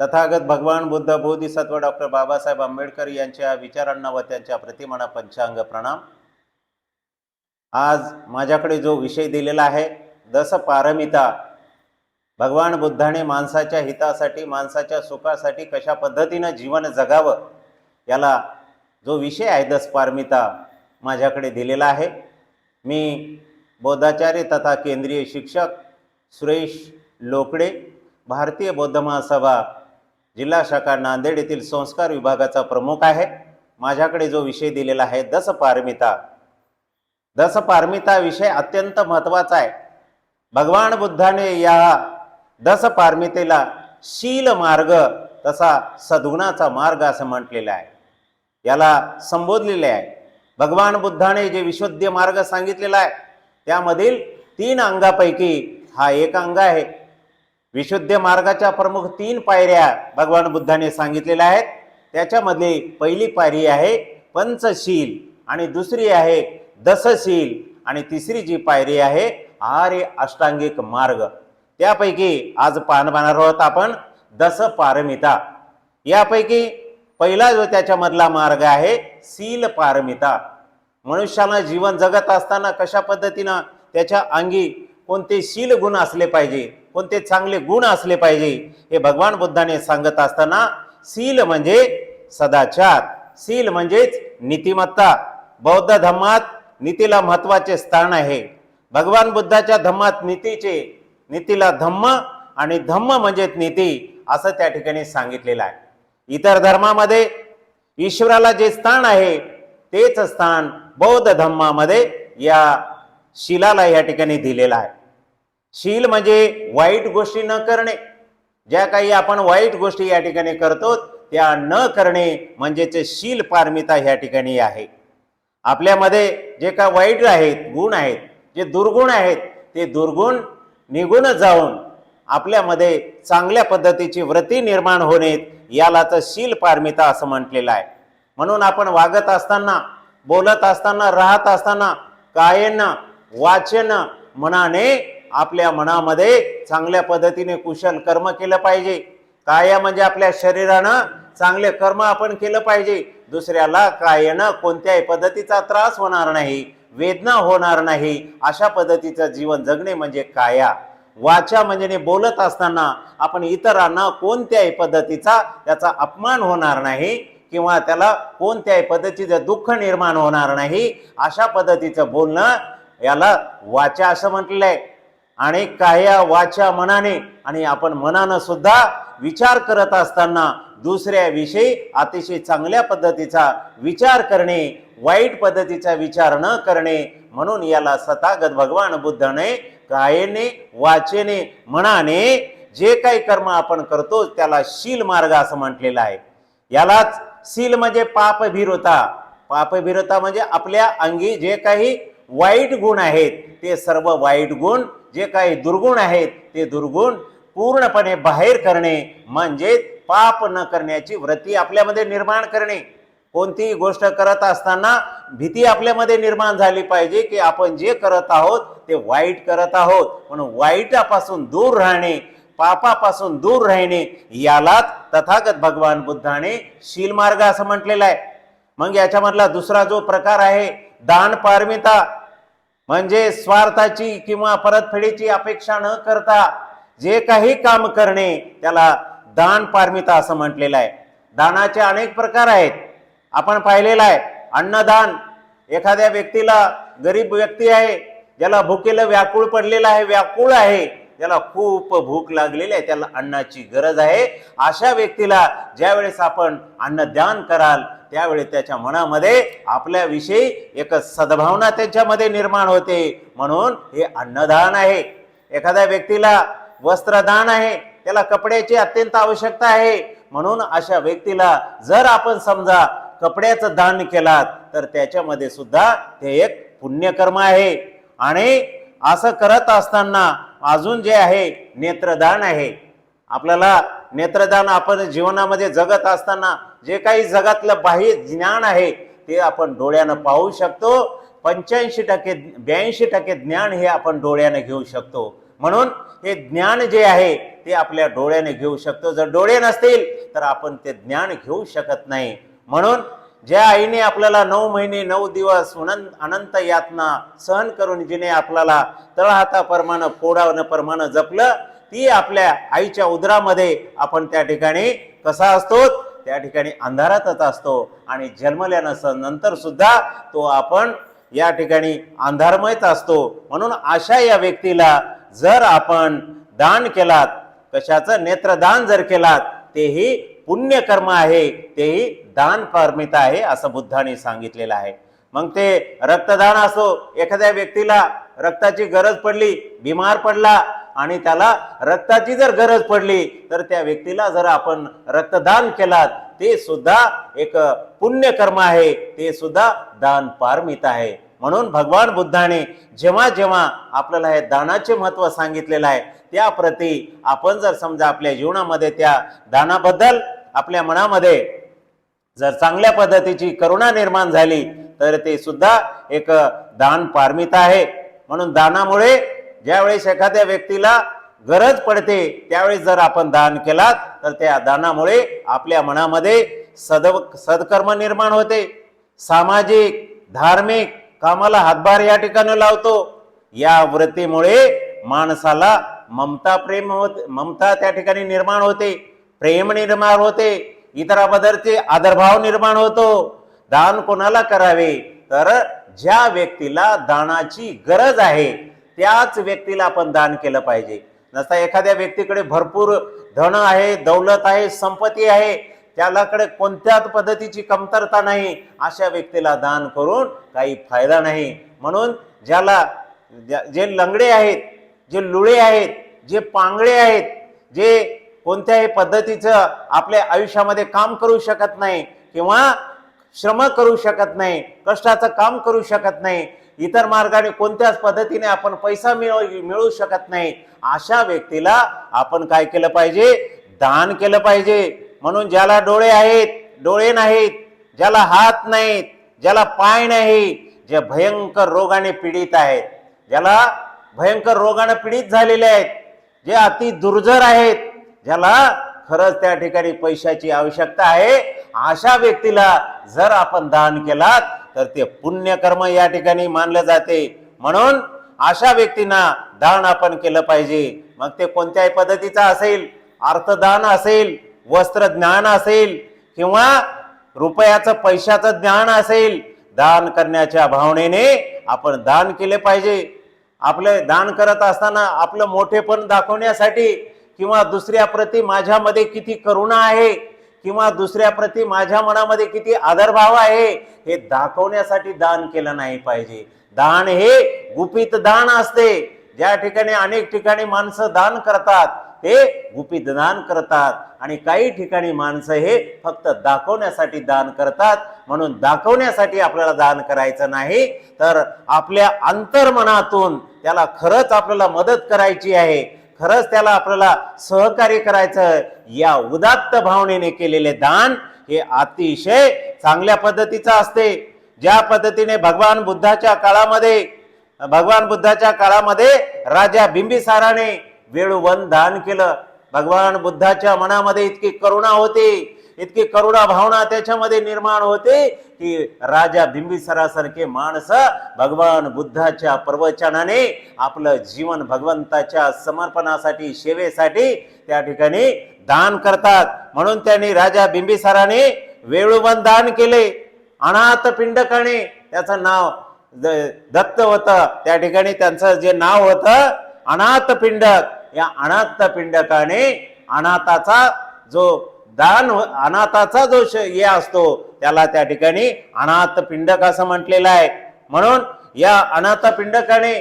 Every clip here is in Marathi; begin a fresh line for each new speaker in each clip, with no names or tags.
तथागत भगवान बुद्ध बोधिसत्व डॉक्टर बाबासाहेब आंबेडकर यांच्या विचारांना व त्यांच्या प्रतिमाना पंचांग प्रणाम. आज माझ्याकडे जो विषय दिलेला आहे दस पारमिता भगवान बुद्धाने माणसाच्या हितासाठी माणसाच्या सुखासाठी कशा पद्धतीनं जीवन जगावं याला जो विषय आहे दस पारमिता माझ्याकडे दिलेला आहे. मी बौद्धाचार्य तथा केंद्रीय शिक्षक सुरेश लोकडे भारतीय बौद्ध महासभा जिल्हा शाखा नांदेड येथील संस्कार विभागाचा प्रमुख आहे. माझ्याकडे जो विषय दिलेला आहे दसपारमिता. दसपारमिता विषय अत्यंत महत्त्वाचा आहे. भगवान बुद्धाने या दसपारमितेला शील मार्ग तसा सद्गुणाचा मार्ग असं म्हटलेला आहे. याला संबोधलेले आहे. भगवान बुद्धाने जे विशुद्ध मार्ग सांगितलेला आहे त्यामधील तीन अंगापैकी हा एक अंग आहे. विशुद्ध मार्गाच्या प्रमुख तीन पायऱ्या भगवान बुद्धाने सांगितलेल्या आहेत. त्याच्यामधली पहिली पायरी आहे पंचशील आणि दुसरी आहे दसशील आणि तिसरी जी पायरी आहे आर्य अष्टांगिक मार्ग. त्यापैकी आज पाहणार आहोत आपण दस पारमिता यापैकी पहिला जो त्याच्यामधला मार्ग आहे सील पारमिता मनुष्याला जीवन जगत असताना कशा पद्धतीनं त्याच्या अंगी कोणते शील गुण असले पाहिजे? कोणते चांगले गुण असले पाहिजे हे भगवान बुद्धाने सांगत असताना सील म्हणजे सदाचार सील म्हणजेच नीतिमत्ता. बौद्ध धम्मात नीतीला महत्त्वाचे स्थान आहे. भगवान बुद्धाच्या धम्मात नीतीचे नीतीला धम्म आणि धम्म म्हणजेच नीती असं त्या ठिकाणी सांगितलेलं आहे. इतर धर्मामध्ये ईश्वराला जे स्थान आहे तेच स्थान बौद्ध धम्मामध्ये या शिलाला या ठिकाणी दिलेलं आहे. शील म्हणजे वाईट गोष्टी न करणे. ज्या काही आपण वाईट गोष्टी या ठिकाणी करतो त्या न करणे म्हणजेच शील पारमिता ह्या ठिकाणी आहे. आपल्यामध्ये जे काय वाईट आहेत गुण आहेत जे दुर्गुण आहेत ते दुर्गुण निघून जाऊन आपल्यामध्ये चांगल्या पद्धतीची व्रती निर्माण होणे यालाच शील पारमिता असं म्हटलेलं आहे. म्हणून आपण वागत असताना बोलत असताना राहत असताना कायेनं वाचन मनाने आपल्या मनामध्ये चांगल्या पद्धतीने कुशल कर्म केलं पाहिजे. काया म्हणजे आपल्या शरीरानं चांगले कर्म आपण केलं पाहिजे. दुसऱ्याला कायनं कोणत्याही पद्धतीचा त्रास होणार नाही वेदना होणार नाही. अशा पद्धतीचं जीवन जगणे म्हणजे काया. वाचा म्हणजे बोलत असताना आपण इतरांना कोणत्याही पद्धतीचा त्याचा अपमान होणार नाही किंवा त्याला कोणत्याही पद्धतीचं दुःख निर्माण होणार नाही. अशा पद्धतीचं बोलणं याला वाचा असं म्हटलेलं आहे आणि काया वाचा मनाने आणि आपण मनानं सुद्धा विचार करत असताना दुसऱ्याविषयी अतिशय चांगल्या पद्धतीचा विचार करणे वाईट पद्धतीचा विचार न करणे म्हणून याला सतागत भगवान बुद्धाने कायेने वाचेने मनाने जे काही कर्म आपण करतो त्याला शील मार्ग असं म्हटलेलं आहे. यालाच शील म्हणजे पापभीरता. पापभीरता म्हणजे आपल्या अंगी जे काही वाईट गुण आहेत ते सर्व वाईट गुण जे काही दुर्गुण आहेत ते दुर्गुण पूर्णपणे बाहेर करणे म्हणजे पाप न करण्याची वृत्ती आपल्यामध्ये निर्माण करणे. कोणतीही गोष्ट करत असताना भीती आपल्यामध्ये निर्माण झाली पाहिजे की आपण जे करत आहोत ते वाईट करत आहोत. म्हणून वाईटापासून दूर राहणे पापापासून दूर राहणे यालाच तथागत भगवान बुद्धाने शीलमार्ग असं म्हटलेलं आहे. मग याच्यामधला दुसरा जो प्रकार आहे दान पारमिता. म्हणजे स्वार्थाची किंवा परतफेडीची अपेक्षा न करता जे काही काम करणे त्याला दान पारमिता असं म्हटलेलं आहे. दानाचे अनेक प्रकार आहेत. आपण पाहिलेलं आहे अन्नदान. एखाद्या व्यक्तीला गरीब व्यक्ती आहे ज्याला भुकेला व्याकुळ पडलेला आहे व्याकुळ आहे त्याला खूप भूक लागलेली आहे त्याला अन्नाची गरज आहे. अशा व्यक्तीला ज्यावेळेस आपण अन्नदान कराल त्यावेळी त्याच्या मनामध्ये आपल्याविषयी एक सद्भावना त्याच्यामध्ये निर्माण होते. म्हणून हे अन्नदान आहे. एखाद्या व्यक्तीला वस्त्रदान आहे. त्याला कपड्याची अत्यंत आवश्यकता आहे. म्हणून अशा व्यक्तीला जर आपण समजा कपड्याचं दान केलात तर त्याच्यामध्ये सुद्धा ते एक पुण्यकर्म आहे. आणि असं करत असताना अजून जे आहे नेत्रदान आहे. आपल्याला नेत्रदान आपण जीवनामध्ये जगत असताना जे काही जगातलं बाह्य ज्ञान आहे ते आपण डोळ्यानं पाहू शकतो. पंच्याऐंशी टक्के ब्याऐंशी टक्के ज्ञान हे आपण डोळ्यानं घेऊ शकतो. म्हणून हे ज्ञान जे आहे ते आपल्या डोळ्याने घेऊ शकतो. जर डोळे नसतील तर आपण ते ज्ञान घेऊ शकत नाही. म्हणून ज्या आईने आपल्याला नऊ महिने नऊ दिवस अनंत अनंत यातना सहन करून जिने आपल्याला तळहाताप्रमाणे पोडावण्याप्रमाणे जपलं ती आपल्या आईच्या उदरामध्ये आपण त्या ठिकाणी कसा असतो? त्या ठिकाणी अंधारातच असतो. आणि जन्मल्यानंतर नंतर सुद्धा तो आपण या ठिकाणी अंधारमयच असतो. म्हणून अशा या व्यक्तीला जर आपण दान केलात कशाचं नेत्रदान जर केलात तेही पुण्यकर्म आहे तेही दान पारमिता आहे असं बुद्धाने सांगितलेलं आहे. मग ते रक्तदान असो एखाद्या व्यक्तीला रक्ताची गरज पडली बिमार पडला आणि त्याला रक्ताची जर गरज पडली तर त्या व्यक्तीला जर आपण रक्तदान केलात ते सुद्धा एक पुण्यकर्म आहे ते सुद्धा दान पारमित आहे. म्हणून भगवान बुद्धाने जेव्हा जेव्हा आपल्याला हे दानाचे महत्त्व सांगितलेलं आहे त्याप्रती आपण जर समजा आपल्या जीवनामध्ये त्या दानाबद्दल आपल्या मनामध्ये जर चांगल्या पद्धतीची करुणा निर्माण झाली तर ते सुद्धा एक दान पारमित आहे. म्हणून दानामुळे ज्यावेळेस एखाद्या व्यक्तीला गरज पडते त्यावेळेस जर आपण दान केलात तर त्या दानामुळे आपल्या मनामध्ये सद सदकर्म निर्माण होते. सामाजिक धार्मिक कामाला हातभार या ठिकाणी लावतो. या वृत्तीमुळे माणसाला ममता प्रेम होत ममता त्या ठिकाणी निर्माण होते प्रेम निर्माण होते इतराबद्दलचे आदरभाव निर्माण होतो. दान कोणाला करावे? तर ज्या व्यक्तीला दानाची गरज आहे त्याच व्यक्तीला आपण दान केलं पाहिजे. नसता एखाद्या व्यक्तीकडे भरपूर धन आहे दौलत आहे संपत्ती आहे त्यालाकडे कोणत्याच पद्धतीची कमतरता नाही अशा व्यक्तीला दान करून काही फायदा नाही. म्हणून ज्याला ज्या- जे लंगडे आहेत जे लुळे आहेत जे पांगळे आहेत जे कोणत्याही पद्धतीचं आपल्या आयुष्यामध्ये काम करू शकत नाही किंवा श्रम करू शकत नाही कष्टाचं काम करू शकत नाही इतर मार्गाने कोणत्याच पद्धतीने आपण पैसा मिळव मिळवू शकत नाही. अशा व्यक्तीला आपण काय केलं पाहिजे? दान केलं पाहिजे. म्हणून ज्याला डोळे आहेत डोळे नाहीत ज्याला हात नाहीत ज्याला पाय नाही जे भयंकर रोगाने पीडित आहेत ज्याला भयंकर रोगाने पीडित झालेले आहेत जे अति दुर्जर आहेत ज्याला खरंच त्या ठिकाणी पैशाची आवश्यकता आहे अशा व्यक्तीला जर आपण दान केलात तर ते पुण्यकर्म या ठिकाणी मानलं जाते. म्हणून अशा व्यक्तींना दान आपण केलं पाहिजे. मग ते कोणत्याही पद्धतीचा असेल अर्थदान असेल वस्त्र ज्ञान असेल किंवा रुपयाचं पैशाचं ज्ञान असेल दान करण्याच्या भावनेने आपण दान केले पाहिजे. आपले दान करत असताना आपलं मोठेपण दाखवण्यासाठी किंवा दुसऱ्याप्रती माझ्यामध्ये किती करुणा आहे किंवा दुसऱ्याप्रती माझ्या मनामध्ये किती आदरभाव आहे हे दाखवण्यासाठी दान केलं नाही पाहिजे. दान हे गुपित दान असते. ज्या ठिकाणी अनेक ठिकाणी माणसं दान करतात ते गुपित दान करतात. आणि काही ठिकाणी माणसं हे फक्त दाखवण्यासाठी दान करतात. म्हणून दाखवण्यासाठी आपल्याला दान करायचं नाही. तर आपल्या अंतर्मनातून त्याला खरंच आपल्याला मदत करायची आहे. खरंच त्याला आपल्याला सहकार्य करायचं या उदात्त भावनेने केलेले दान हे अतिशय चांगल्या पद्धतीचं असते. ज्या पद्धतीने भगवान बुद्धाच्या काळामध्ये भगवान बुद्धाच्या काळामध्ये राजा बिंबिसाराने वेळोवन दान केलं. भगवान बुद्धाच्या मनामध्ये इतकी करुणा होती. इतकी करुणा भावना त्याच्यामध्ये निर्माण होते की राजा बिंबिसरासारखे माणसं भगवान बुद्धाच्या प्रवचनाने आपलं जीवन भगवंताच्या समर्पणासाठी सेवेसाठी त्या ठिकाणी दान करतात. म्हणून त्यांनी राजा बिंबिसाराने वेळोवन दान केले. अनाथ पिंडकाने त्याचं नाव द- दत्त होतं. त्या ठिकाणी त्यांचं जे नाव होतं अनाथ पिंडक. या अनाथ पिंडकाने अनाथाचा जो दान अनाथाचा जो हे असतो. त्याला त्या ठिकाणी अनाथ पिंडक असं म्हटलेलं आहे. म्हणून या अनाथ पिंडकाने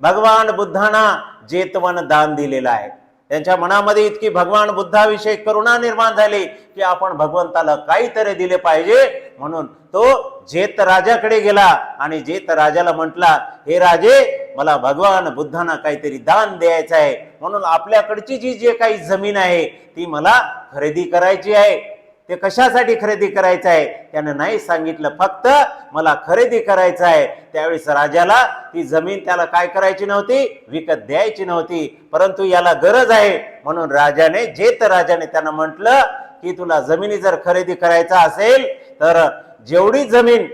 भगवान बुद्धांना जेतवन दान दिलेलं आहे. त्यांच्या मनामध्ये इतकी भगवान बुद्धाविषयी करुणा निर्माण झाली की आपण भगवंताला काहीतरी दिले पाहिजे. म्हणून तो जेत राजाकडे गेला आणि जेत राजाला म्हटला हे राजे मला भगवान बुद्धांना काहीतरी दान द्यायचं आहे. म्हणून आपल्याकडची जी जे काही जमीन आहे ती मला खरेदी करायची आहे. ते कशासाठी खरेदी करायचं आहे? त्यानं नाही सांगितलं. फक्त मला खरेदी करायचं आहे. त्यावेळेस राजाला ती जमीन त्याला काय करायची नव्हती? विकत द्यायची नव्हती. परंतु याला गरज आहे. म्हणून राजाने जेत राजाने त्यांना म्हटलं की तुला जमिनी जर खरेदी करायचा असेल तर जेवढी जमीन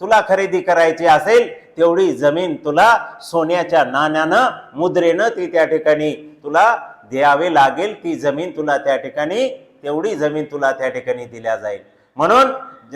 तुला खरेदी करायची असेल तेवढी जमीन तुला सोन्याच्या नाण्यानं मुद्रेनं ती त्या ठिकाणी तुला द्यावे लागेल. ती जमीन तुला त्या ठिकाणी तेवढी जमीन तुला त्या ठिकाणी दिल्या जाईल. म्हणून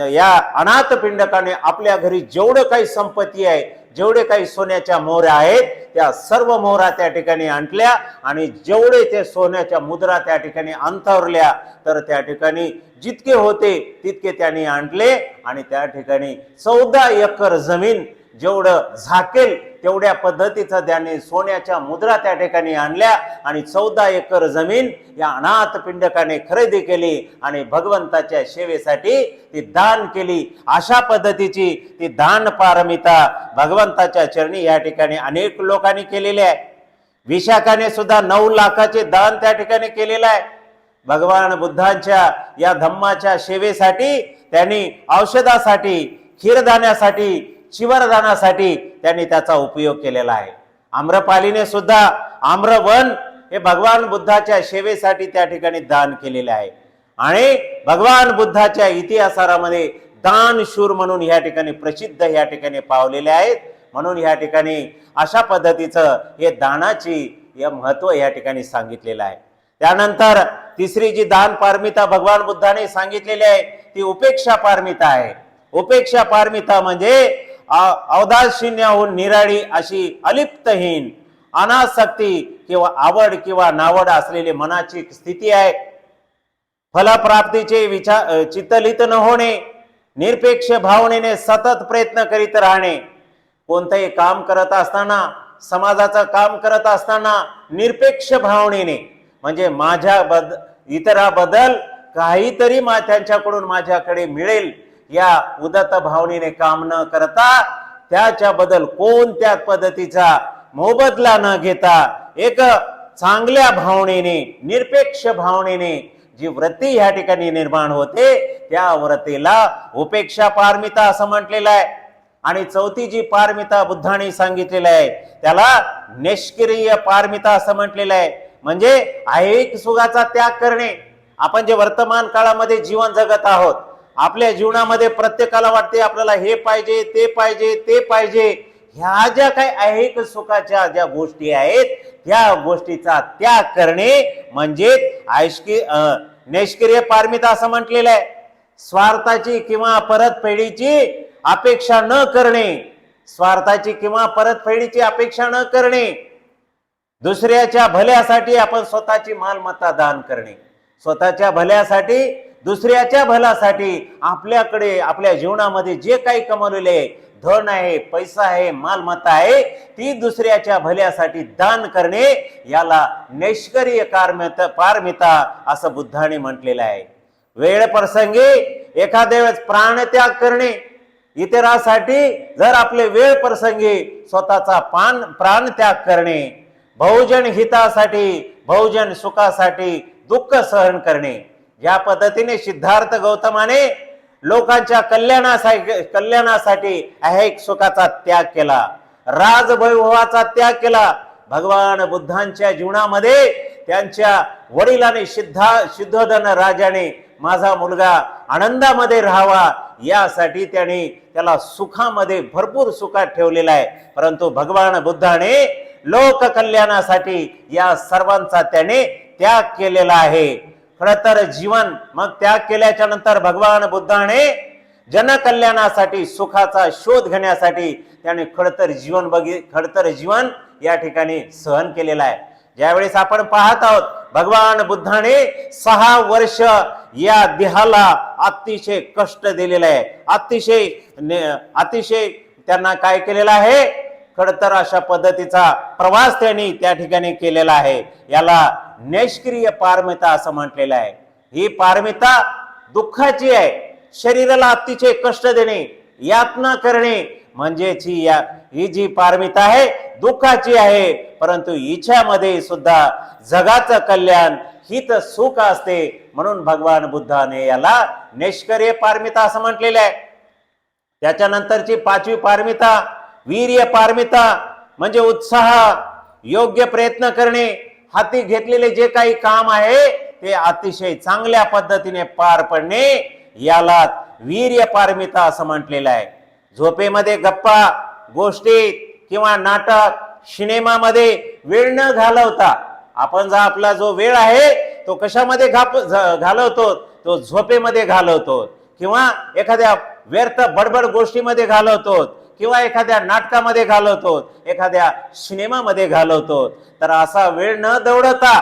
या अनाथ पिंडकाने आपल्या घरी जेवढं काही संपत्ती आहे जेवढे काही सोन्याच्या मोहऱ्या आहेत त्या सर्व मोहरा त्या ठिकाणी आणल्या आणि जेवढे ते सोन्याच्या मुद्रा त्या ठिकाणी अंथरल्या तर त्या ठिकाणी जितके होते तितके त्यांनी आणले आणि त्या ठिकाणी चौदा एकर जमीन जेवढं झाकेल तेवढ्या पद्धतीचं त्याने सोन्याच्या मुद्रा त्या ठिकाणी आणल्या आणि चौदा एकर जमीन या अनाथ पिंडकाने खरेदी केली आणि भगवंताच्या सेवेसाठी ती दान केली. अशा पद्धतीची ती दान पारमिता भगवंताच्या चरणी या ठिकाणी अनेक लोकांनी केलेली आहे. विशाखाने सुद्धा नऊ लाखाचे दान त्या ठिकाणी केलेलं आहे. भगवान बुद्धांच्या या धम्माच्या सेवेसाठी त्यांनी औषधासाठी खीरदाण्यासाठी शिवरदानासाठी त्यांनी त्याचा उपयोग केलेला आहे. आम्रपालीने सुद्धा आम्रवन हे भगवान बुद्धाच्या सेवेसाठी त्या ठिकाणी दान केलेले आहे. आणि भगवान बुद्धाच्या इतिहासामध्ये दानशूर म्हणून या ठिकाणी प्रसिद्ध या ठिकाणी पावलेले आहेत. म्हणून या ठिकाणी अशा पद्धतीचं हे दानाची हे महत्त्व या ठिकाणी सांगितलेलं आहे. त्यानंतर तिसरी जी दान पारमिता भगवान बुद्धाने सांगितलेली आहे ती उपेक्षा पारमिता आहे. उपेक्षा पारमिता म्हणजे अ- निराळी अशी अलिप्तहीन अनासक्ती किंवा आवड किंवा नावड असलेली मनाची स्थिती आहे. फलप्राप्तीचे विचार चितलित चित्तलित न होणे निरपेक्ष भावनेने सतत प्रयत्न करीत राहणे कोणतंही काम करत असताना समाजाचं काम करत असताना निरपेक्ष भावनेने म्हणजे माझ्या बद इतराबद्दल काहीतरी मा त्यांच्याकडून माझ्याकडे मिळेल. या उदत भावनेने काम न करता त्याच्याबद्दल कोणत्या पद्धतीचा मोबदला न घेता एक चांगल्या भावनेने निरपेक्ष भावनेने जी व्रती ह्या ठिकाणी निर्माण होते त्या व्रतीला उपेक्षा पारमिता असं म्हटलेलं आहे. आणि चौथी जी पारमिता बुद्धाने सांगितलेलं आहे त्याला निष्क्रिय पारमिता असं म्हटलेलं आहे. म्हणजे ऐक सुखाचा त्याग करणे. आपण जे वर्तमान काळामध्ये जीवन जगत आहोत आपल्या जीवनामध्ये प्रत्येकाला वाटते आपल्याला हे पाहिजे ते पाहिजे ते पाहिजे. ह्या ज्या काही ऐहिक सुखाच्या ज्या गोष्टी आहेत त्या गोष्टीचा त्याग करणे म्हणजे ऐशकी नैष्क्रिय निष्क्रिय पारमिता असं म्हटलेलं आहे. स्वार्थाची किंवा परतफेडीची अपेक्षा न करणे. स्वार्थाची किंवा परतफेडीची अपेक्षा न करणे. दुसऱ्याच्या भल्यासाठी आपण स्वतःची मालमत्ता दान करणे. स्वतःच्या भल्यासाठी दुसऱ्याच्या भल्यासाठी आपल्याकडे आपल्या जीवनामध्ये जे काही कमवलेले धन आहे पैसा आहे मालमत्ता आहे ती दुसऱ्याच्या भल्यासाठी दान करणे याला नैष्कर्य कारमिता पारमिता असं बुद्धाने म्हटलेलं आहे. वेळ प्रसंगी एखाद्या वेळेस प्राणत्याग करणे इतरासाठी जर आपले वेळ प्रसंगी स्वतःचा पान प्राणत्याग करणे बहुजन हितासाठी बहुजन सुखासाठी दुःख सहन करणे या पद्धतीने सिद्धार्थ गौतमाने लोकांच्या कल्याणासाठी कल्याणासाठी अहेक सुखाचा त्याग केला. राजवैभवाचा त्याग केला. भगवान बुद्धांच्या जीवनामध्ये त्यांच्या वडिलाने सिद्धा सिद्धोधन राजाने माझा मुलगा आनंदामध्ये राहावा यासाठी त्याने त्याला सुखामध्ये भरपूर सुखात ठेवलेला आहे. परंतु भगवान बुद्धाने लोककल्याणासाठी या सर्वांचा त्याने त्याग केलेला आहे. खर तर जीवन मग त्याग केल्याच्यानंतर भगवान बुद्धाने जनकल्याणासाठी सुखाचा शोध घेण्यासाठी त्याने खडतर जीवन बघि खडतर जीवन या ठिकाणी सहन केलेलं आहे. ज्यावेळेस आपण पाहत आहोत भगवान बुद्धाने सहा वर्ष या देहाला अतिशय कष्ट दिलेलं आहे. अतिशय अतिशय त्यांना काय केलेलं आहे? खडतर अशा पद्धतीचा प्रवास त्यांनी त्या ठिकाणी केलेला आहे. याला निष्क्रिय पारमिता असं म्हटलेलं आहे. ही पारमिता दुःखाची आहे. शरीराला अतिशय कष्ट देणे यातना करणे म्हणजेच ही या ही जी पारमिता आहे दुःखाची आहे. परंतु हिच्यामध्ये सुद्धा जगाचं कल्याण हित सुख असते. म्हणून भगवान बुद्धाने याला निष्क्रिय पारमिता असं म्हटलेलं आहे. त्याच्यानंतरची पाचवी पारमिता वीर्य पारमिता म्हणजे उत्साह योग्य प्रयत्न करणे हाती घेतलेले जे काही काम आहे ते अतिशय चांगल्या पद्धतीने पार पडणे याला वीर्य पारमिता असं म्हटलेलं आहे. झोपेमध्ये गप्पा गोष्टी किंवा नाटक सिनेमामध्ये वेळ न घालवता आपण जो आपला जो वेळ आहे तो कशामध्ये घाप झ- घालवतो तो झोपेमध्ये घालवतो. किंवा एखाद्या व्यर्थ बडबड गोष्टीमध्ये घालवतो. किंवा एखाद्या नाटकामध्ये घालवतो एखाद्या सिनेमामध्ये घालवतो तर असा वेळ न दौडता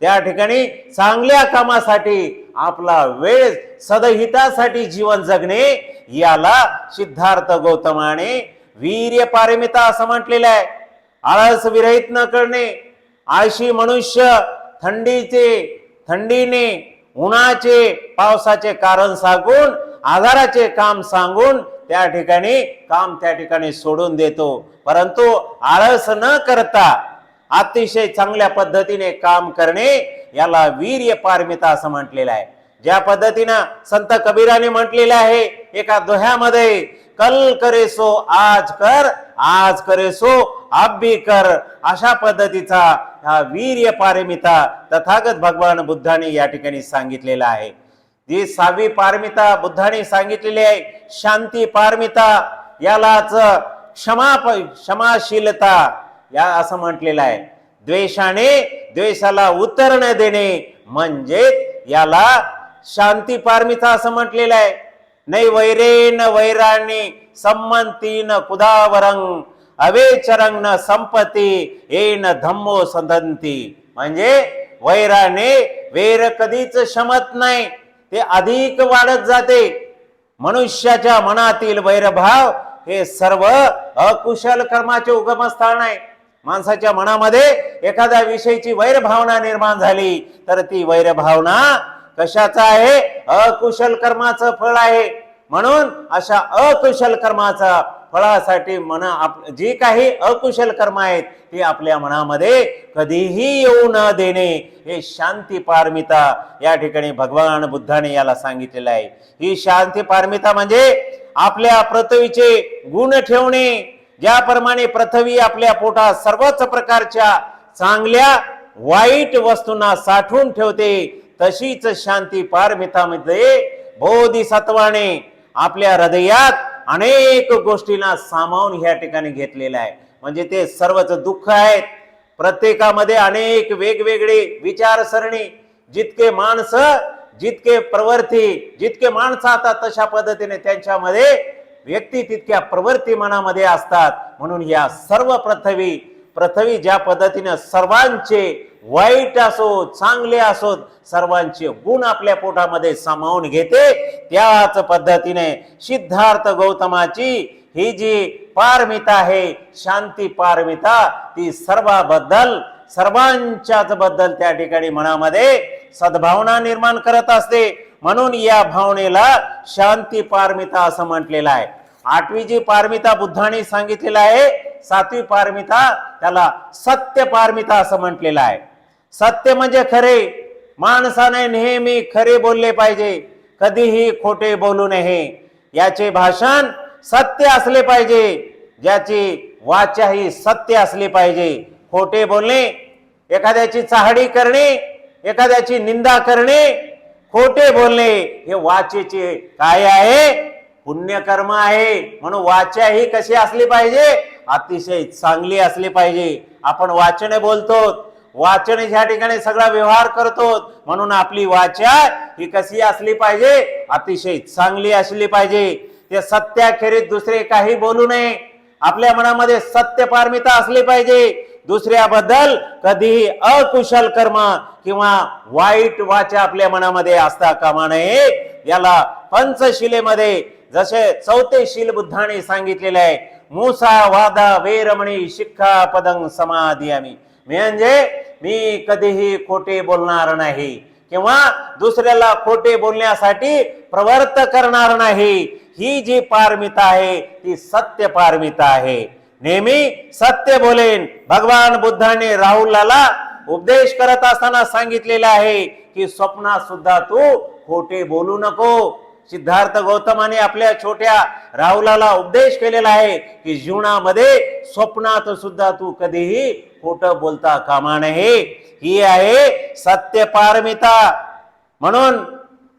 त्या ठिकाणी चांगल्या कामासाठी आपला वेळ सदहितासाठी जीवन जगणे याला सिद्धार्थ गौतमाने वीर्य पारमिता असं म्हटलेलं आहे. आळस विरहित न करणे आळशी मनुष्य थंडीचे थंडीने उन्हाचे पावसाचे कारण सांगून आधाराचे काम सांगून त्या ठिकाणी काम त्या ठिकाणी सोडून देतो. परंतु आळस न करता अतिशय चांगल्या पद्धतीने काम करणे याला वीर्य पारमिता असं म्हटलेलं आहे. ज्या पद्धतीनं संत कबीराने म्हटलेलं आहे एका दोह्यामध्ये कल करे सो आज कर आज करे सो कर अशा पद्धतीचा हा वीर्य पारमिता तथागत भगवान बुद्धाने या ठिकाणी सांगितलेला आहे. जी सहावी पारमिता बुद्धाने सांगितलेली आहे शांती पारमिता यालाच क्षमा क्षमाशीलता या असं म्हटलेलं आहे. द्वेषाने द्वेषाला उत्तर न देणे म्हणजे याला शांती पारमिता असं म्हटलेलं आहे. नै वैरेन वैराणी संमंतीन कुदावरंग अवेचरंग न संपती येन धम्मो सदंती म्हणजे वैराने वैर कधीच शमत नाही. ते अधिक वाढत जाते. मनुष्याच्या मनातील वैरभाव हे सर्व अकुशल कर्माचे उगमस्थान आहे. माणसाच्या मनामध्ये एखाद्या विषयीची वैरभावना निर्माण झाली तर ती वैरभावना कशाचा आहे? अकुशल कर्माचं फळ आहे. म्हणून अशा अकुशल कर्माचा फळासाठी मन आप जी काही अकुशल कर्म आहेत ती आपल्या मनामध्ये कधीही येऊ न देणे. हे शांती पारमिता या ठिकाणी भगवान बुद्धाने याला सांगितलेलं आहे. ही शांती पारमिता म्हणजे आपल्या पृथ्वीचे गुण ठेवणे. ज्याप्रमाणे पृथ्वी आपल्या पोटात सर्वच प्रकारच्या चांगल्या वाईट वस्तूंना साठवून ठेवते तशीच शांती पारमितामध्ये बोधिसत्वाने आपल्या हृदयात अनेक गोष्टींना सामावून ह्या ठिकाणी घेतलेलं आहे. म्हणजे ते सर्वच दुःख आहेत. प्रत्येकामध्ये अनेक वेगवेगळे विचारसरणी. जितके माणसं जितके प्रवर्ती जितके माणसं आता तशा पद्धतीने त्यांच्यामध्ये व्यक्ती तितक्या प्रवृत्ती मनामध्ये असतात. म्हणून या सर्व पृथ्वी पृथ्वी ज्या पद्धतीने सर्वांचे वाईट असो चांगले असोत सर्वांचे गुण आपल्या पोटामध्ये सामावून घेते. त्याच पद्धतीने सिद्धार्थ गौतमाची ही जी पारमिता आहे शांती पारमिता ती सर्वाबद्दल सर्वांच्याच बद्दल त्या ठिकाणी मनामध्ये सद्भावना निर्माण करत असते. म्हणून या भावनेला शांती पारमिता असं म्हटलेलं आहे. आठवी जी पारमिता बुद्धाने सांगितलेलं आहे सातवी पारमिता त्याला सत्य पारमिता असं म्हटलेलं आहे. सत्य म्हणजे खरे. माणसाने नेहमी खरे बोलले पाहिजे. कधीही खोटे बोलू नये. याचे भाषण सत्य असले पाहिजे. ज्याची वाचा ही सत्य असली पाहिजे. खोटे बोलणे एखाद्याची चाहडी करणे एखाद्याची निंदा करणे खोटे बोलणे हे वाचेचे काय आहे? पुण्यकर्म आहे म्हणून वाचा ही कशी असली पाहिजे? अतिशय चांगली असली पाहिजे. आपण वाचने बोलतो वाचन ह्या ठिकाणी सगळा व्यवहार करतो म्हणून आपली वाचा ही कशी असली पाहिजे? अतिशय चांगली असली पाहिजे. ते सत्याखेरीत दुसरे काही बोलू नये. आपल्या मनामध्ये सत्य पारमिता असली पाहिजे. दुसऱ्याबद्दल कधीही अकुशल कर्म किंवा वाईट वाचा आपल्या मनामध्ये असता कामा नये. याला पंचशिलेमध्ये जसे चौथे शील बुद्धाने सांगितलेले आहे मुसा वादा वेरमणी शिक्षा पदंग समाधी आम्ही. म्हणजे मी कधीही खोटे बोलणार नाही किंवा दुसऱ्याला खोटे बोलण्यासाठी प्रवर्त करणार नाही. ही जी पारमिता आहे ती सत्य पारमिता आहे. नेहमी सत्य बोलेन. भगवान बुद्धाने राहुलाला उपदेश करत असताना सांगितलेलं आहे की स्वप्नात सुद्धा तू खोटे बोलू नको. सिद्धार्थ गौतमाने आपल्या छोट्या राहुलाला उपदेश केलेला आहे की जीवनामध्ये स्वप्नात सुद्धा तू कधीही खोट बोलता कामा नये. ही आहे सत्य पारमिता. म्हणून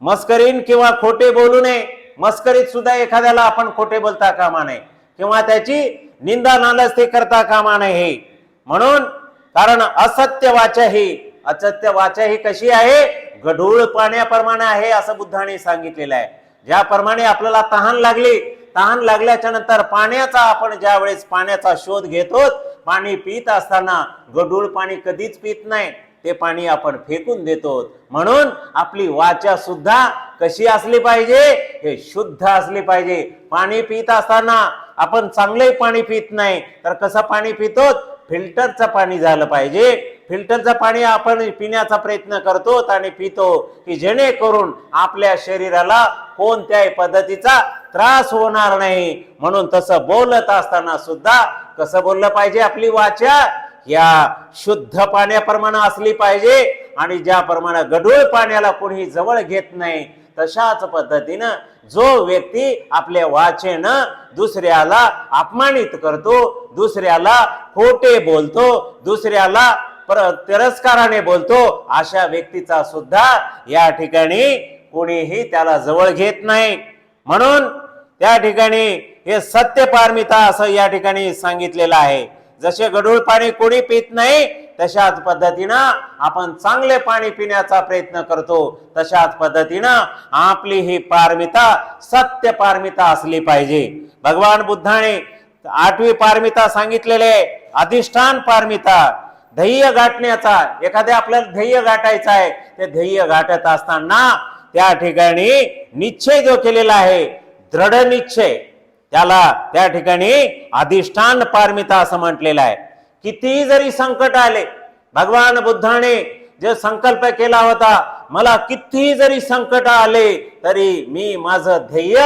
मस्करीन किंवा खोटे बोलू नये. मस्करीत सुद्धा एखाद्याला आपण खोटे बोलता कामा नये. किंवा त्याची निंदा नालस्ती करता कामा नये. म्हणून कारण असत्य वाचा ही असत्य वाचा ही कशी आहे? गढूळ पाण्याप्रमाणे आहे असं बुद्धाने सांगितलेलं आहे. ज्याप्रमाणे आपल्याला तहान लागली तहान लागल्याच्या नंतर पाण्याचा आपण ज्या वेळेस पाण्याचा शोध घेतो पाणी पित असताना गडूळ पाणी कधीच पित नाही ते पाणी आपण फेकून देतो. म्हणून आपली वाचा सुद्धा कशी असली पाहिजे? हे शुद्ध असली पाहिजे. पाणी पित असताना आपण चांगले पाणी पित नाही तर कसं पाणी पितो? फिल्टरचं पाणी झालं पाहिजे. फिल्टरचं पाणी आपण पिण्याचा प्रयत्न करतो आणि पितो की जेणेकरून आपल्या शरीराला कोणत्याही पद्धतीचा त्रास होणार नाही. म्हणून तसं बोलत असताना सुद्धा कसं बोललं पाहिजे आपली वाचा? या शुद्ध पाण्याप्रमाणे असली पाहिजे आणि ज्याप्रमाणे गढूळ पाण्याला कोणी जवळ घेत नाही तशाच पद्धतीनं जो व्यक्ती आपल्या वाचेनं दुसऱ्याला अपमानित करतो दुसऱ्याला खोटे बोलतो दुसऱ्याला तिरस्काराने बोलतो अशा व्यक्तीचा सुद्धा या ठिकाणी कोणीही त्याला जवळ घेत नाही. म्हणून त्या ठिकाणी हे सत्य पारमिता असं या ठिकाणी सांगितलेलं आहे. जसे गढूळ पाणी कोणी पित नाही तशाच पद्धतीनं आपण चांगले पाणी पिण्याचा प्रयत्न करतो. तशाच पद्धतीनं आपली ही पारमिता सत्य पारमिता असली पाहिजे. भगवान बुद्धाने आठवी पारमिता सांगितलेले अधिष्ठान पारमिता. ध्येय गाठण्याचा एखाद्या आपल्याला ध्येय गाठायचा आहे ते ध्येय गाठत असताना त्या ठिकाणी निश्चय जो केलेला आहे दृढ निश्चय त्याला त्या ठिकाणी अधिष्ठान पारमिता असं म्हटलेलं आहे. किती जरी संकट आले भगवान बुद्धाने जे संकल्प केला होता मला किती जरी संकट आले तरी मी माझं ध्येय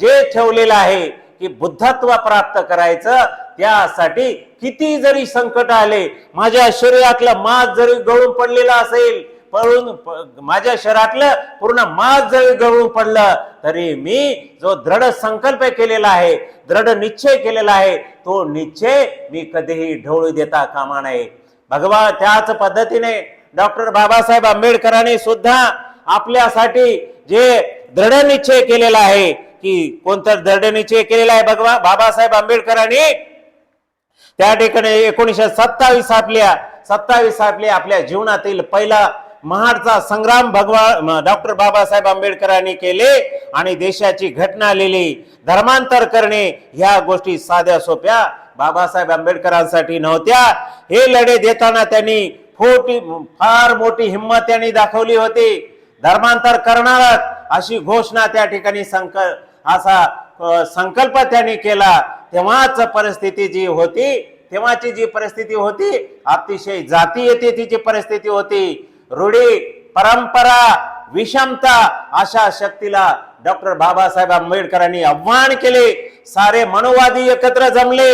जे ठेवलेलं आहे की बुद्धत्व प्राप्त करायचं त्यासाठी किती जरी संकट आले माझ्या शरीरातलं मास जरी गळून पडलेलं असेल पळून माझ्या शरीरातलं पूर्ण मास जरी गळून पडलं तरी मी जो दृढ संकल्प केलेला आहे दृढ निश्चय केलेला आहे तो निश्चय मी कधीही ढवळू देता कामा नये. भगवान त्याच पद्धतीने डॉक्टर बाबासाहेब आंबेडकरांनी सुद्धा आपल्यासाठी जे दृढ निश्चय केलेला आहे की कोणता दृढ निश्चय केलेला आहे भगवा बाबासाहेब आंबेडकरांनी त्या ठिकाणी एकोणीसशे सत्तावीस आपल्या सत्तावीस आपल्या आपल्या जीवनातील पहिला महाडचा संग्राम भगवान डॉक्टर बाबासाहेब आंबेडकरांनी केले आणि देशाची घटना लिहिली. धर्मांतर करणे ह्या गोष्टी साध्या सोप्या. बाबासाहेब आंबेडकरांसाठी नव्हत्या. हे लढे देताना त्यांनी फोटी फार मोठी हिंमत त्यांनी दाखवली होती. धर्मांतर करणार अशी घोषणा त्या ठिकाणी संक असा संकल्प त्यांनी केला. तेव्हाच परिस्थिती जी होती तेव्हाची जी परिस्थिती होती अतिशय जाती येते तिची परिस्थिती होती. रूढी परंपरा विषमता अशा शक्तीला डॉक्टर बाबासाहेब आंबेडकरांनी आव्हान केले. सारे मनोवादी एकत्र जमले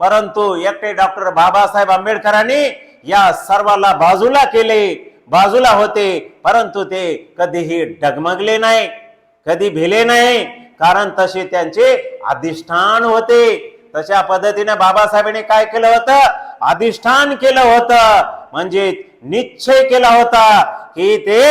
परंतु एकटे डॉक्टर बाबासाहेब आंबेडकरांनी या सर्वाला बाजूला केले. बाजूला होते परंतु ते कधीही डगमगले नाही कधी भिले नाही. कारण तसे त्यांचे अधिष्ठान होते. तशा पद्धतीने बाबासाहेबांनी काय केलं होतं? अधिष्ठान केलं होतं. म्हणजे निश्चय केला होता की ते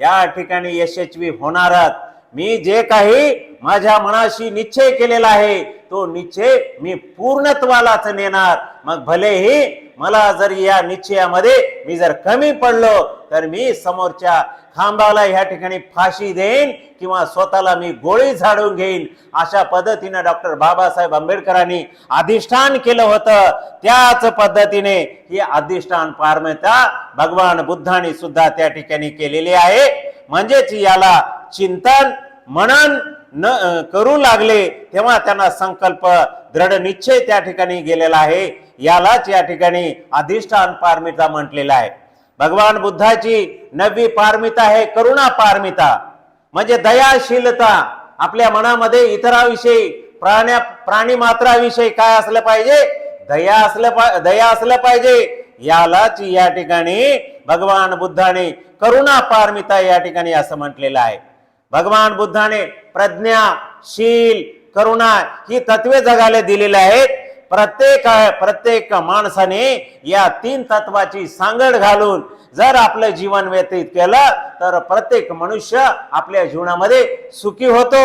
या ठिकाणी यशस्वी होणारच. मी जे काही माझ्या मनाशी निश्चय केलेला आहे तो निश्चय मी पूर्णत्वालाच नेणार. मग भलेही मला जर या निश्चयामध्ये मी जर कमी पडलो तर मी समोरच्या खांबाला ह्या ठिकाणी फाशी देईन किंवा स्वतःला मी गोळी झाडून घेईन. अशा पद्धतीने डॉक्टर बाबासाहेब आंबेडकरांनी अधिष्ठान केलं होतं. त्याच पद्धतीने ही अधिष्ठान पारमिता भगवान बुद्धाने सुद्धा त्या ठिकाणी केलेली आहे. म्हणजेच याला चिंतन मनन न करू लागले तेव्हा त्यांना संकल्प दृढ निश्चय त्या ठिकाणी गेलेला आहे. यालाच या ठिकाणी अधिष्ठान पारमिता म्हटलेला आहे. भगवान बुद्धाची नववी पारमिता आहे करुणा पारमिता. म्हणजे दयाशीलता. आपल्या मनामध्ये इतराविषयी प्राण्या प्राणी मात्राविषयी काय असलं पाहिजे? दया असलं पा- दया असलं पाहिजे. यालाच या ठिकाणी भगवान बुद्धाने करुणा पारमिता या ठिकाणी असं म्हटलेलं आहे. भगवान बुद्धाने प्रज्ञा शील करुणा ही तत्वे जगाला दिलेली आहेत. प्रत्येक प्रत्येक माणसाने या तीन तत्वाची सांगड घालून जर आपलं जीवन व्यतीत केलं तर प्रत्येक मनुष्य आपल्या जीवनामध्ये सुखी होतो.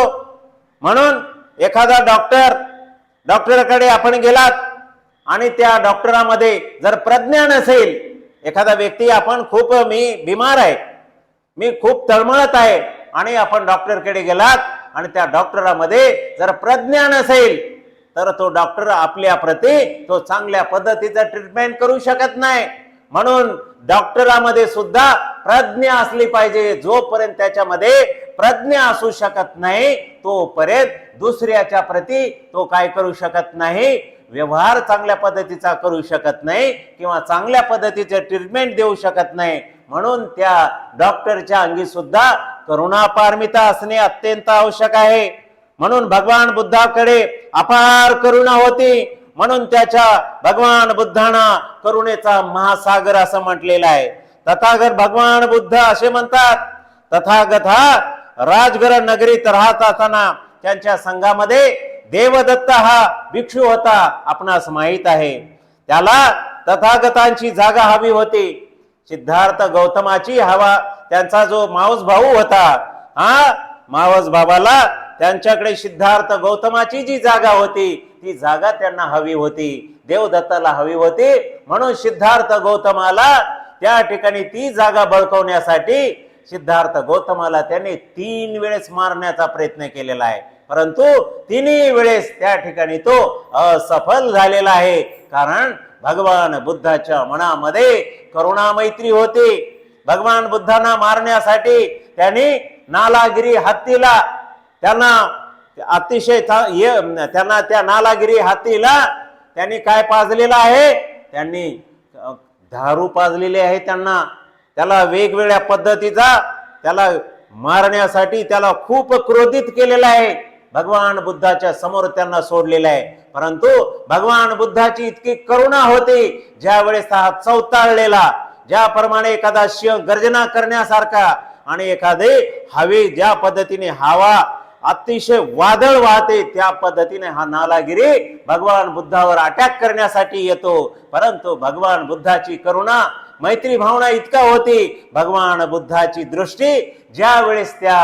म्हणून एखादा डॉक्टर डॉक्टरकडे आपण गेलात आणि त्या डॉक्टरामध्ये जर प्रज्ञा नसेल एखादा व्यक्ती आपण खूप मी बिमार आहे मी खूप तळमळत आहे आणि आपण डॉक्टरकडे गेलात आणि त्या डॉक्टरामध्ये जर प्रज्ञा नसेल तर तो डॉक्टर आपल्या प्रती तो चांगल्या पद्धतीचा ट्रीटमेंट करू शकत नाही. म्हणून डॉक्टरामध्ये सुद्धा प्रज्ञा असली पाहिजे. जोपर्यंत त्याच्यामध्ये प्रज्ञा असू शकत नाही तोपर्यंत दुसऱ्याच्या प्रती तो काय करू शकत नाही? व्यवहार चांगल्या पद्धतीचा करू शकत नाही किंवा चांगल्या पद्धतीचे ट्रीटमेंट देऊ शकत नाही. म्हणून त्या डॉक्टरच्या अंगी सुद्धा करुणापारमिता असणे अत्यंत आवश्यक आहे. म्हणून भगवान बुद्धाकडे अपार करुणा होती. म्हणून त्याच्या भगवान बुद्धांना करुणेचा महासागर असं म्हटलेलं आहे. तथागत भगवान बुद्ध असे म्हणतात तथागत हा राजगर नगरीत राहत असताना त्यांच्या संघामध्ये देवदत्त हा भिक्षू होता आपणास माहीत आहे. त्याला तथागतांची जागा हवी होती. सिद्धार्थ गौतमाची हवा. त्यांचा जो मावस भाऊ होता हा मावस बाबाला त्यांच्याकडे सिद्धार्थ गौतमाची जी जागा होती ती जागा त्यांना हवी होती. देवदत्ताला हवी होती. म्हणून सिद्धार्थ गौतमाला त्या ठिकाणी ती जागा बळकवण्यासाठी सिद्धार्थ गौतमाला त्यांनी तीन वेळेस मारण्याचा प्रयत्न केलेला आहे. परंतु तिन्ही वेळेस त्या ठिकाणी तो असफल झालेला आहे. कारण भगवान बुद्धाच्या मनामध्ये करुणा मैत्री होती. भगवान बुद्धांना मारण्यासाठी त्यांनी नालागिरी हत्तीला त्यांना अतिशय ये- त्यांना त्या नालागिरी हत्तीला त्यांनी काय पाजलेलं आहे? त्यांनी दारू पाजलेले आहे त्यांना. त्याला वेगवेगळ्या पद्धतीचा त्याला मारण्यासाठी त्याला खूप क्रोधित केलेला आहे. भगवान बुद्धाच्या समोर त्यांना सोडलेलं आहे. परंतु भगवान बुद्धाची इतकी करुणा होती ज्या वेळेस हा चौताळलेला ज्याप्रमाणे एखादा शिव गर्जना करण्यासारखा आणि एखादे हवे ज्या पद्धतीने हवा अतिशय वादळ वाहते त्या पद्धतीने हा नालागिरी भगवान बुद्धावर अटॅक करण्यासाठी येतो. परंतु भगवान बुद्धाची करुणा मैत्री भावना इतका होती भगवान बुद्धाची दृष्टी ज्या वेळेस त्या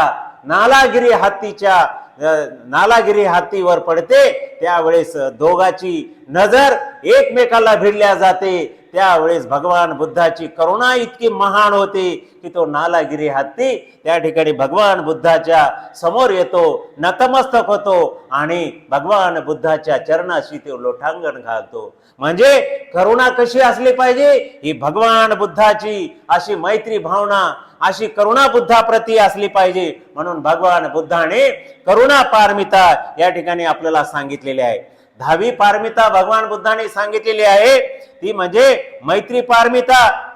नालागिरी हत्तीच्या नालागिरी हत्तीवर पडते. त्यावेळेस दोघाची नजर एकमेकाला भिडल्या जाते. त्यावेळेस भगवान बुद्धाची करुणा इतकी महान होती की तो नालागिरी हत्ती त्या ठिकाणी भगवान बुद्धाच्या समोर येतो नतमस्तक होतो आणि भगवान बुद्धाच्या चरणाशी तो लोटांगण घालतो. म्हणजे करुणा कशी असली पाहिजे? ही भगवान बुद्धाची अशी मैत्री भावना अशी करुणा बुद्धाप्रती असली पाहिजे. म्हणून भगवान बुद्धाने करुणा पारमिता या ठिकाणी आपल्याला सांगितलेली आहे. दहावी पारमिता भगवान बुद्धाने सांगितलेली आहे. ती म्हणजे मैत्री पारमिता.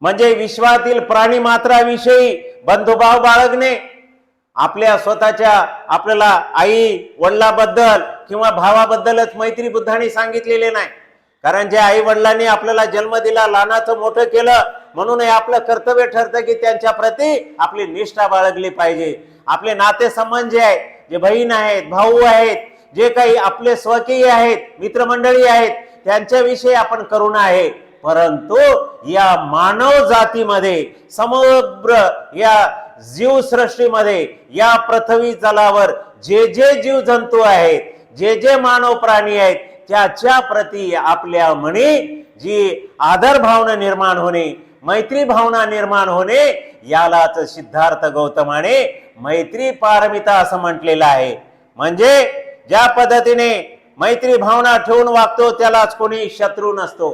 म्हणजे विश्वातील प्राणी मात्राविषयी बंधुभाव बाळगणे. आपल्या स्वतःच्या आपल्याला आई वडिलाबद्दल किंवा भावाबद्दलच मैत्री बुद्धाने सांगितलेले नाही. कारण जे आई वडिलांनी आपल्याला जन्म दिला लहानाचं मोठं केलं म्हणून हे आपलं कर्तव्य ठरतं की त्यांच्या प्रती आपली निष्ठा बाळगली पाहिजे. आपले नातेसंबंध जे आहेत जे बहीण आहेत भाऊ आहेत जे काही आपले स्वकीय आहेत मित्रमंडळी आहेत त्यांच्याविषयी आपण करुणा आहे. परंतु या मानव जातीमध्ये समग्र या जीवसृष्टीमध्ये या पृथ्वी जलावर जे जे जीव जंतू आहेत जे जे मानव प्राणी आहेत त्याच्या प्रती आपल्या मनी जी आदर भावना निर्माण होणे मैत्री भावना निर्माण होणे यालाच सिद्धार्थ गौतमाने मैत्री पारमिता असं म्हटलेलं आहे. म्हणजे ज्या पद्धतीने मैत्री भावना ठेवून वागतो त्यालाच कोणी शत्रू नसतो.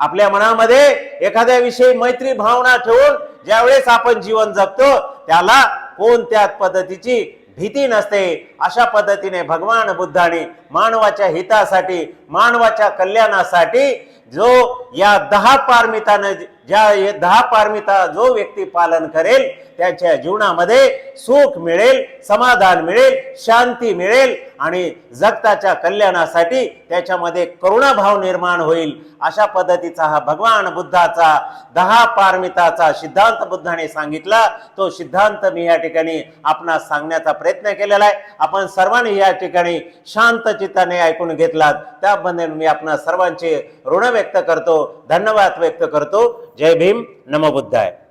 आपल्या मनामध्ये एखाद्या विषयी मैत्री भावना ठेवून ज्यावेळेस आपण जीवन जगतो त्याला कोणत्या पद्धतीची भीती नसते. अशा पद्धतीने भगवान बुद्धाने मानवाच्या हितासाठी मानवाच्या कल्याणासाठी जो या दहा पारमितानं ज्या दहा पारमिता जो व्यक्ती पालन करेल त्याच्या जीवनामध्ये सुख मिळेल समाधान मिळेल शांती मिळेल आणि जगताच्या कल्याणासाठी त्याच्यामध्ये करुणाभाव निर्माण होईल अशा पद्धतीचा हा भगवान बुद्धाचा दहा पारमिताचा सिद्धांत बुद्धाने सांगितला. तो सिद्धांत मी या ठिकाणी आपणास सांगण्याचा प्रयत्न केलेला आहे. आपण सर्वांनी या ठिकाणी शांत चित्ताने ऐकून घेतलात. त्याबद्दल मी आपणा सर्वांचे ऋण व्यक्त करतो धन्यवाद व्यक्त करतो. जय भीम नमो बुद्धाय.